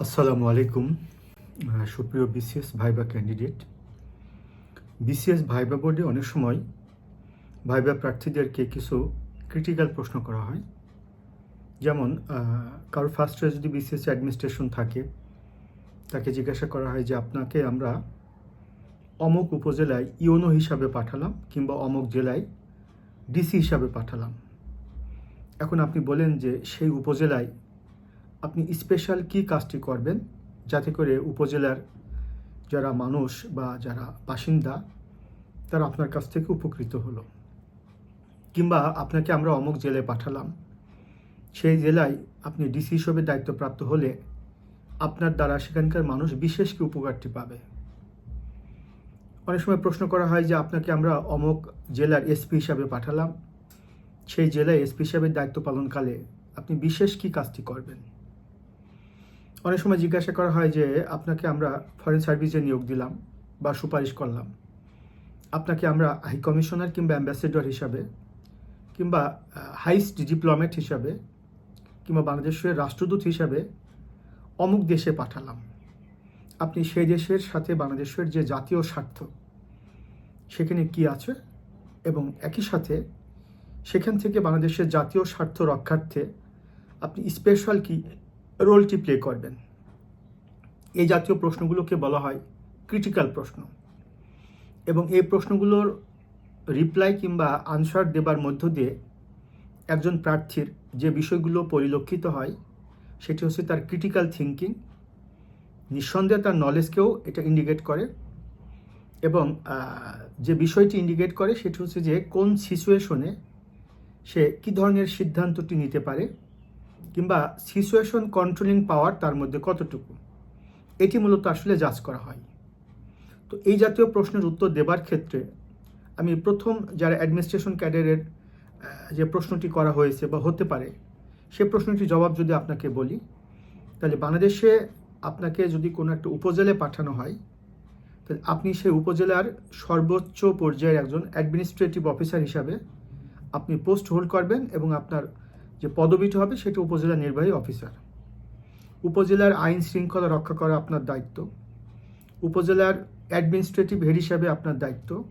আসসালামু আলাইকুম। সুপ্রিয় BCS viva candidate. BCS viva বোর্ডে অনেক সময় ভাইবা প্রার্থীদেরকে কিছু ক্রিটিক্যাল প্রশ্ন করা হয়। যেমন কারও ফার্স্ট ইয়ার যদি বিসিএস অ্যাডমিনিস্ট্রেশন থাকে, তাকে জিজ্ঞাসা করা হয় যে, আপনাকে আমরা অমুক উপজেলায় ইওনো হিসাবে পাঠালাম কিংবা অমুক জেলায় ডিসি হিসাবে পাঠালাম? এখন আপনি বলেন যে, সেই উপজেলায় আপনি স্পেশাল কি কাজটি করবেন যাতে করে উপজেলার যারা মানুষ বা যারা বাসিন্দা, তারা আপনার কাছ থেকে উপকৃত হলো? কিংবা আপনাকে আমরা অমুক জেলায় পাঠালাম, সেই জেলায় আপনি ডিসি হিসেবে দায়িত্বপ্রাপ্ত হলে আপনার দ্বারা সেখানকার মানুষ বিশেষ কি উপকারটি পাবে? অনেক সময় প্রশ্ন করা হয় যে আপনাকে আমরা অমুক জেলার এসপি হিসাবে পাঠালাম, সেই জেলায় এসপি হিসাবে দায়িত্ব পালনকালে আপনি বিশেষ কি কাজটি করবেন? অনেক সময় জিজ্ঞাসা করা হয় যে, আপনাকে আমরা ফরেন সার্ভিসে নিয়োগ দিলাম বা সুপারিশ করলাম। আপনাকে আমরা হাই কমিশনার কিংবা অ্যাম্বাসেডর হিসাবে কিংবা হাইস্ট ডিপ্লোমেট হিসাবে কিংবা বাংলাদেশের রাষ্ট্রদূত হিসাবে অমুক দেশে পাঠালাম। আপনি সেই দেশের সাথে বাংলাদেশের যে জাতীয় স্বার্থ, সেখানে কি আছে? এবং একই সাথে সেখান থেকে বাংলাদেশের জাতীয় স্বার্থ রক্ষার্থে আপনি স্পেশাল কি রোলটি প্লে করবেন? এই জাতীয় প্রশ্নগুলোকে বলা হয় ক্রিটিক্যাল প্রশ্ন। এবং এই প্রশ্নগুলোর রিপ্লাই কিংবা আনসার দেবার মধ্য দিয়ে একজন প্রার্থীর যে বিষয়গুলো পরিলক্ষিত হয়, সেটি হচ্ছে তার ক্রিটিক্যাল থিঙ্কিং নিঃসন্দেহে তার নলেজকেও এটা ইন্ডিকেট করে এবং যে বিষয়টি ইন্ডিকেট করে সেটি হচ্ছে যে কোন সিচুয়েশনে সে কী ধরনের সিদ্ধান্তটি নিতে পারে কিংবা সিচুয়েশন কন্ট্রোলিং পাওয়ার তার মধ্যে কতটুকু? এটি মূলত আসলে যাচ করা হয়। তো এই জাতীয় প্রশ্নের উত্তর দেবার ক্ষেত্রে আমি প্রথম যারা অ্যাডমিনিস্ট্রেশন ক্যাডারের যে প্রশ্নটি করা হয়েছে বা হতে পারে, সে প্রশ্নটির জবাব যদি আপনাকে বলি, তাহলে বাংলাদেশে আপনাকে যদি কোনো একটা উপজেলায় পাঠানো হয়, তাহলে আপনি সেই উপজেলার সর্বোচ্চ পর্যায়ের একজন অ্যাডমিনিস্ট্রেটিভ অফিসার হিসাবে আপনি পোস্ট হোল্ড করবেন এবং আপনার যে পদবিটি হবে সেটি উপজেলা নির্বাহী অফিসার। উপজেলার আইন শৃঙ্খলা রক্ষা করা আপনার দায়িত্ব। উপজেলার অ্যাডমিনিস্ট্রেটিভ হেড হিসাবে আপনার দায়িত্ব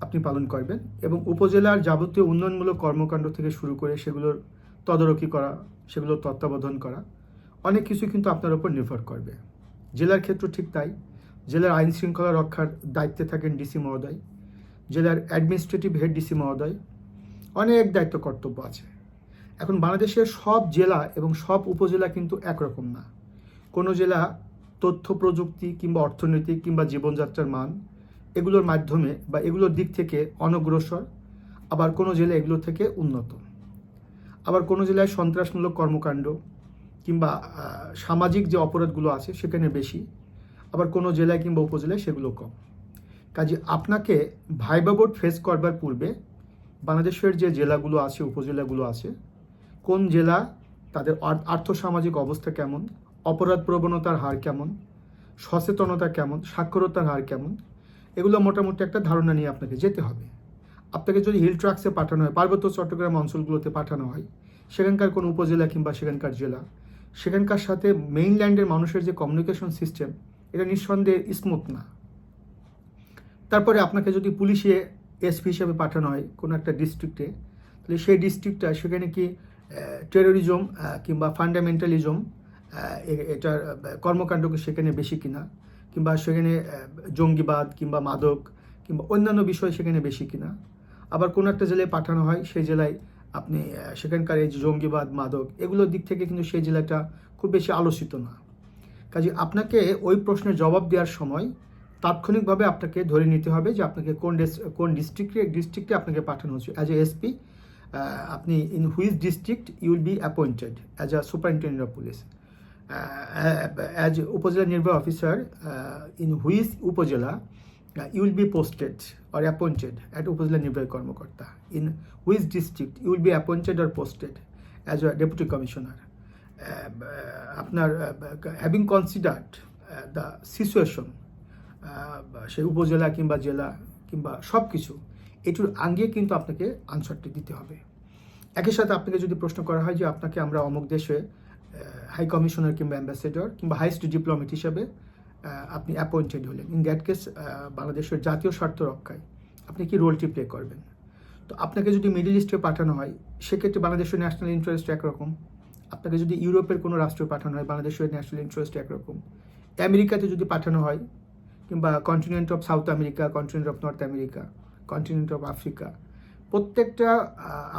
আপনি পালন করবেন এবং উপজেলার যাবতীয় উন্নয়নমূলক কর্মকাণ্ড থেকে শুরু করে সেগুলোর তদারকি করা, সেগুলোর তত্ত্বাবধান করা, অনেক কিছু কিন্তু আপনার উপর নির্ভর করবে। জেলার ক্ষেত্র ঠিক তাই। জেলার আইন শৃঙ্খলা রক্ষার দায়িত্বে থাকেন ডিসি মহোদয়। জেলার অ্যাডমিনিস্ট্রেটিভ হেড ডিসি মহোদয়। অনেক দায়িত্ব কর্তব্য আছে। এখন বাংলাদেশের সব জেলা এবং সব উপজেলা কিন্তু একরকম না। কোনো জেলা তথ্য প্রযুক্তি কিংবা অর্থনৈতিক কিংবা জীবনযাত্রার মান এগুলোর মাধ্যমে বা এগুলোর দিক থেকে অনগ্রসর, আবার কোনো জেলা এগুলো থেকে উন্নত। আবার কোনো জেলায় সন্ত্রাসমূলক কর্মকাণ্ড কিংবা সামাজিক যে অপরাধগুলো আছে সেখানে বেশি, আবার কোনো জেলায় কিংবা উপজেলায় সেগুলো কম। কাজে আপনাকে ভাইবা বোর্ড ফেস করবার পূর্বে বাংলাদেশের যে জেলাগুলো আছে, উপজেলাগুলো আছে কোন জেলা, তাদের আর্থসামাজিক অবস্থা কেমন, অপরাধ প্রবণতার হার কেমন, সচেতনতা কেমন, সাক্ষরতার হার কেমন, এগুলো মোটামুটি একটা ধারণা নিয়ে আপনাকে যেতে হবে। আপনাকে যদি হিল ট্রাক্সে পাঠানো হয়, পার্বত্য চট্টগ্রাম অঞ্চলগুলোতে পাঠানো হয়, সেখানকার কোনো উপজেলা কিংবা সেখানকার জেলা, সেখানকার সাথে মেইনল্যান্ডের মানুষের যে কমিউনিকেশন সিস্টেম এটা নিঃসন্দেহে স্মুথ না। তারপরে আপনাকে যদি পুলিশে এসপি হিসেবে পাঠানো হয়, কোনো একটা ডিস্ট্রিক্টে তাহলে সেই ডিস্ট্রিক্টটা সেখানে কি টেরোরিজম কিংবা ফান্ডামেন্টালিজম এটার আহ, কর্মকাণ্ড সেখানে বেশি কিনা কিংবা সেখানে জঙ্গিবাদ কিংবা মাদক কিংবা অন্যান্য বিষয় সেখানে বেশি কিনা। আবার কোনো একটা জেলায় পাঠানো হয় সেই জেলায় আপনি সেখানকার এই জঙ্গিবাদ মাদক এগুলোর দিক থেকে কিন্তু সেই জেলাটা খুব বেশি আলোচিত না। কাজে আপনাকে ওই প্রশ্নের জবাব দেওয়ার সময় তাৎক্ষণিকভাবে আপনাকে ধরে নিতে হবে যে আপনাকে কোন কোন ডিস্ট্রিক্টে ডিস্ট্রিক্টে আপনাকে পাঠানো হচ্ছে অ্যাজ এ এসপি আপনি in which district you will be appointed as a superintendent of police as upazila Nirbahi officer in which upazila you will be posted or appointed at upazila নির্বাহী কর্মকর্তা? In which district you will be appointed or posted as a deputy commissioner আপনার having considered the situation সেই উপজেলা কিংবা জেলা কিংবা সব কিছু এটুর আঙ্গিয়ে কিন্তু আপনাকে আনসারটি দিতে হবে। একই সাথে আপনাকে যদি প্রশ্ন করা হয় যে আপনাকে আমরা অমুক দেশে হাই কমিশনার কিংবা অ্যাম্বাসেডর কিংবা হাইস্ট ডিপ্লোমেট হিসাবে আপনি অ্যাপয়েন্টেড হলেন। ইন দ্যাট কেস বাংলাদেশের জাতীয় স্বার্থ রক্ষায় আপনি কি রোলটি প্লে করবেন? তো আপনাকে যদি মিডল ইস্টে পাঠানো হয়, সেক্ষেত্রে বাংলাদেশের ন্যাশনাল ইন্টারেস্ট একরকম। আপনাকে যদি ইউরোপের কোনো রাষ্ট্রে পাঠানো হয়, বাংলাদেশের ন্যাশনাল ইন্টারেস্ট একরকম। আমেরিকাতে যদি পাঠানো হয়, কিংবা continent of South America continent of North America continent of Africa প্রত্যেকটা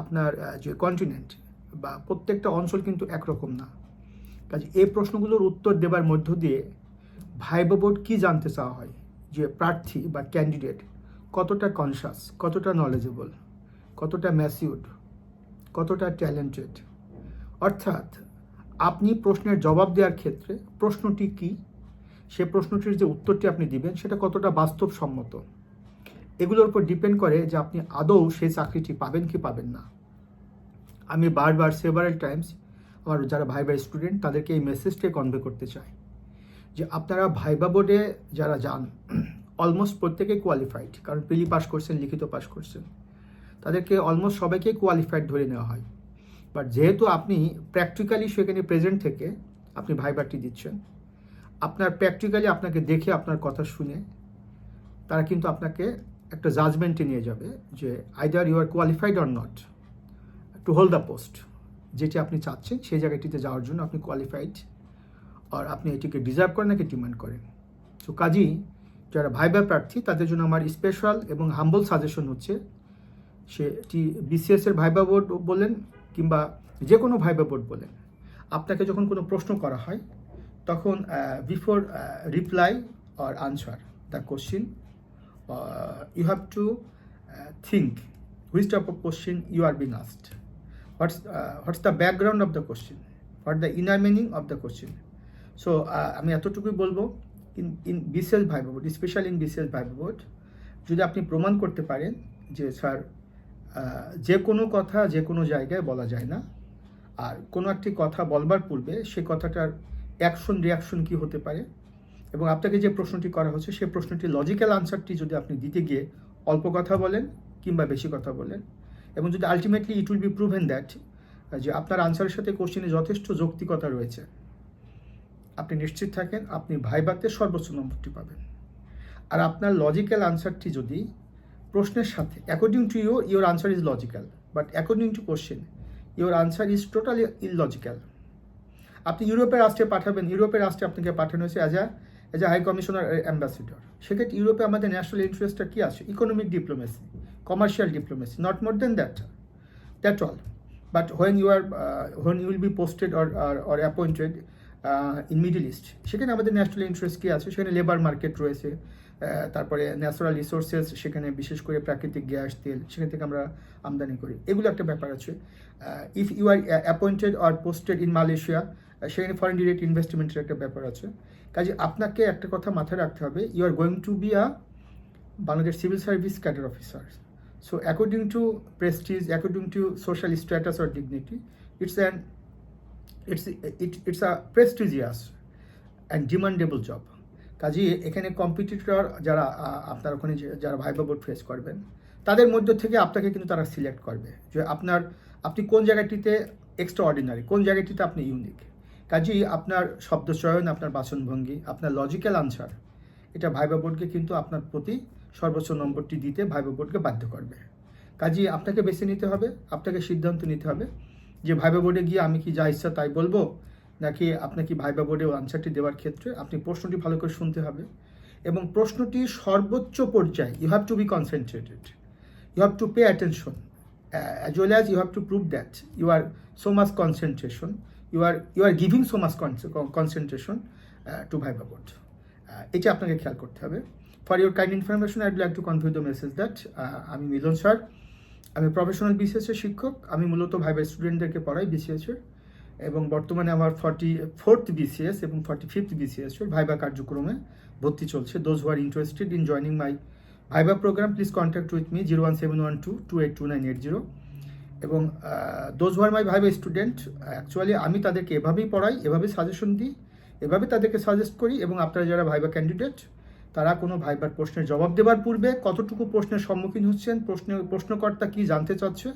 আপনার যে কন্টিনেন্ট বা প্রত্যেকটা অঞ্চল কিন্তু একরকম না। কাজে এই প্রশ্নগুলোর উত্তর দেবার মধ্য দিয়ে ভাইবা বোর্ড কী জানতে চাওয়া হয়? যে প্রার্থী বা ক্যান্ডিডেট কতটা কনসাস কতটা নলেজেবল কতটা ম্যাসিউড কতটা ট্যালেন্টেড অর্থাৎ আপনি প্রশ্নের জবাব দেওয়ার ক্ষেত্রে প্রশ্নটি কি? সে প্রশ্নটির যে উত্তরটি আপনি দিবেন, সেটা কতটা বাস্তবসম্মত? এগুলোর উপর ডিপেন্ড করে যে আপনি আদৌ সেই চাকরিটি পাবেন কি পাবেন না। আমি বারবার সেভারেল টাইমস আমার যারা ভাইবা স্টুডেন্ট তাদেরকে এই মেসেজটাই কনভে করতে চাই যে আপনারা ভাইবা বোর্ডে যারা যান অলমোস্ট প্রত্যেকেই কোয়ালিফাইড কারণ প্রিলি পাস করছেন, লিখিত পাস করছেন, তাদেরকে অলমোস্ট সবাইকেই কোয়ালিফাইড ধরে নেওয়া হয়। বাট যেহেতু আপনি প্র্যাকটিক্যালি সেখানে প্রেজেন্ট থেকে আপনি ভাইবারটি দিচ্ছেন, আপনার প্র্যাকটিক্যালি আপনাকে দেখে আপনার কথা শুনে তারা কিন্তু আপনাকে একটা জাজমেন্টে নিয়ে যাবে যে either you are qualified or not to hold the post যেটি আপনি চাচ্ছেন, সেই জায়গাটিতে যাওয়ার জন্য আপনি কোয়ালিফাইড আর আপনি এটিকে ডিজার্ভ করেন নাকি ডিমান্ড করেন। তো কাজেই যারা ভাইবা প্রার্থী, তাদের জন্য আমার স্পেশাল এবং হাম্বল সাজেশন হচ্ছে সেটি বিসিএসের ভাইবা বোর্ড বলেন কিংবা যে কোনো ভাইবা বোর্ড বলেন। আপনাকে যখন কোনো প্রশ্ন করা হয়, তখন before reply or answer the question you have to think which type of question you are being asked what's what's the background of the question what the inner meaning of the question so আমি এতটুকুই বলব in in BCS viva special in BCS viva board যদি আপনি প্রমাণ করতে পারেন যে, sir যে কোনো কথা যে কোনো জায়গায় বলা যায় না, আর কোনো একটি কথা বলবার পূর্বে সে কথাটার অ্যাকশন রিয়াকশন কি হতে পারে? এবং আপনাকে যে প্রশ্নটি করা হচ্ছে সেই প্রশ্নটি লজিক্যাল আনসারটি যদি আপনি দিতে গিয়ে অল্প কথা বলেন কিংবা বেশি কথা বলেন, এবং যদি ultimately it will be proven that যে আপনার আনসারের সাথে কোশ্চেনে যথেষ্ট যৌক্তিকতা রয়েছে, আপনি নিশ্চিত থাকেন আপনি ভাইবাতে সর্বোচ্চ নম্বরটি পাবেন। আর আপনার লজিক্যাল আনসারটি যদি প্রশ্নের সাথে according to you your answer is logical but according to question your answer is totally illogical আপনি ইউরোপের রাষ্ট্রে পাঠাবেন ইউরোপের রাষ্ট্রে আপনাকে পাঠানো হয়েছে as a as a high commissioner ambassador সেক্ষেত্রে ইউরোপে আমাদের ন্যাশনাল ইন্টারেস্টটা কী আছে? Economic diplomacy commercial diplomacy not more than that that all but when you are when you will be posted or or appointed in Middle East সেখানে আমাদের national interest কী আছে? সেখানে লেবার মার্কেট রয়েছে তারপরে ন্যাচারাল রিসোর্সেস সেখানে বিশেষ করে প্রাকৃতিক গ্যাস, তেল, সেখান থেকে আমরা আমদানি করি। এগুলো একটা ব্যাপার আছে। If you are appointed or posted in Malaysia সেখানে ফরেন ডিরেক্ট ইনভেস্টমেন্টের একটা ব্যাপার আছে। কাজে আপনাকে একটা কথা মাথায় রাখতে হবে you are going to be a Bangladesh civil service cadre officer so according to prestige according to social status or dignity it's an it's it it's a prestigious and demandable job কাজেই এখানে competitor যারা, আপনার ওখানে যারা viva board face করবেন, তাদের মধ্য থেকে আপনাকে কিন্তু তারা সিলেক্ট করবে যে আপনার, আপনি কোন জায়গাটিতে এক্সট্রা অর্ডিনারি কোন জায়গাটিতে আপনি ইউনিক কাজেই আপনার শব্দ চয়ন আপনার বাচনভঙ্গি, আপনার লজিক্যাল আনসার এটা ভাইবা বোর্ডকে কিন্তু আপনার প্রতি সর্বোচ্চ নম্বরটি দিতে ভাইবা বোর্ডকে বাধ্য করবে। কাজেই আপনাকে বেছে নিতে হবে, আপনাকে সিদ্ধান্ত নিতে হবে যে ভাইবা বোর্ডে গিয়ে আমি কি যা ইচ্ছা তাই বলব, নাকি আপনাকে ভাইবা বোর্ডে আনসারটি দেওয়ার ক্ষেত্রে আপনি প্রশ্নটি ভালো করে শুনতে হবে। এবং প্রশ্নটি সর্বোচ্চ পর্যায়ে you have to be concentrated you have to pay attention as well as you you to to that you are so so much concentration are you are giving so concentration uh, to viva uh, এটা আপনাকে খেয়াল করতে হবে। For your kind information I'd like to convey the message that আমি মিলন sir আমি professional বিসিএসের শিক্ষক আমি মূলত ভাইবা স্টুডেন্টদেরকে পড়াই বিসিএসের এবং বর্তমানে আমার ফর্টি ফোর্থ বিসিএস এবং ফর্টি ফিফথ বিসিএসের ভাইবা কার্যক্রমে ভর্তি চলছে। Those who are interested in joining my viva program please contact with me zero one seven one two two eight two nine eight zero এবং those are my viva student actually আমি তাদেরকে এভাবেই পড়াই, এভাবে suggestion দিই, এভাবে তাদেরকে suggest করি এবং আপনারা যারা ভাইবা ক্যান্ডিডেট তারা কোনো ভাইবার প্রশ্নের জবাব দেওয়ার পূর্বে কতটুকু প্রশ্নের সম্মুখীন হচ্ছেন, প্রশ্ন, প্রশ্নকর্তা কি জানতে চাচ্ছে,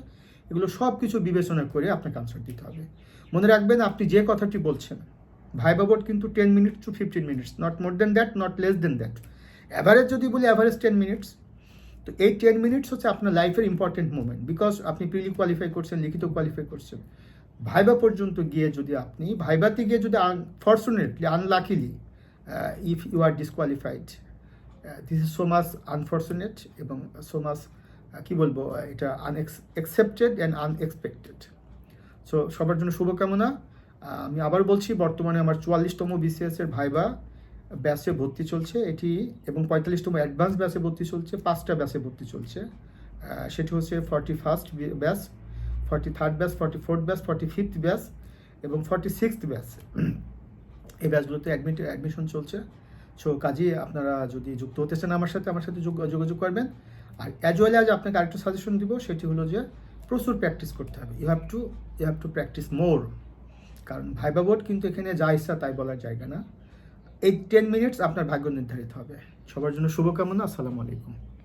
এগুলো সব কিছু বিবেচনা করে আপনাকে আনসার দিতে হবে। মনে রাখবেন, আপনি যে কথাটি বলছেন ভাইবা বোর্ড কিন্তু ten minutes to fifteen minutes not more than that not less than that average যদি বলি অ্যাভারেজ টেন মিনিটস তো এই টেন মিনিটস হচ্ছে আপনার লাইফের ইম্পর্টেন্ট মোমেন্ট বিকজ আপনি প্রিলি কোয়ালিফাই করছেন, লিখিত কোয়ালিফাই করছেন। ভাইবা পর্যন্ত গিয়ে যদি আপনি, ভাইবাতে গিয়ে যদি unfortunately unluckily if you are disqualified this is so much unfortunate এবং সো মাস কী বলব, এটা আনএক্সেপ্টেড অ্যান্ড আনএক্সপেক্টেড সো সবার জন্য শুভকামনা। আমি আবার বলছি, বর্তমানে আমার চুয়াল্লিশতম বিসিএস এর ভাইবা। ব্যাচে ভর্তি চলছে, এটি এবং পঁয়তাল্লিশতম অ্যাডভান্স ব্যাচে ভর্তি চলছে, পাঁচটা ব্যাচে ভর্তি চলছে। সেটি হচ্ছে forty first batch forty third batch forty fourth batch forty fifth batch এবং ফর্টি সিক্সথ ব্যাচ এই ব্যাচগুলোতে অ্যাডমিট অ্যাডমিশন চলছে। সো কাজে আপনারা যদি যুক্ত হতে চান আমার সাথে আমার সাথে যোগ- যোগাযোগ করবেন। আর অ্যাজ ওয়েল অ্যাজ আপনাকে আরেকটা সাজেশন দিব, সেটি হলো যে প্রচুর প্র্যাকটিস করতে হবে। You have to you have to practice more কারণ ভাইবা বোর্ড কিন্তু এখানে যা ইচ্ছা তাই বলার জায়গা না। এই টেন মিনিটস আপনার ভাগ্য নির্ধারিত হবে। সবার জন্য শুভকামনা আসসালামু আলাইকুম।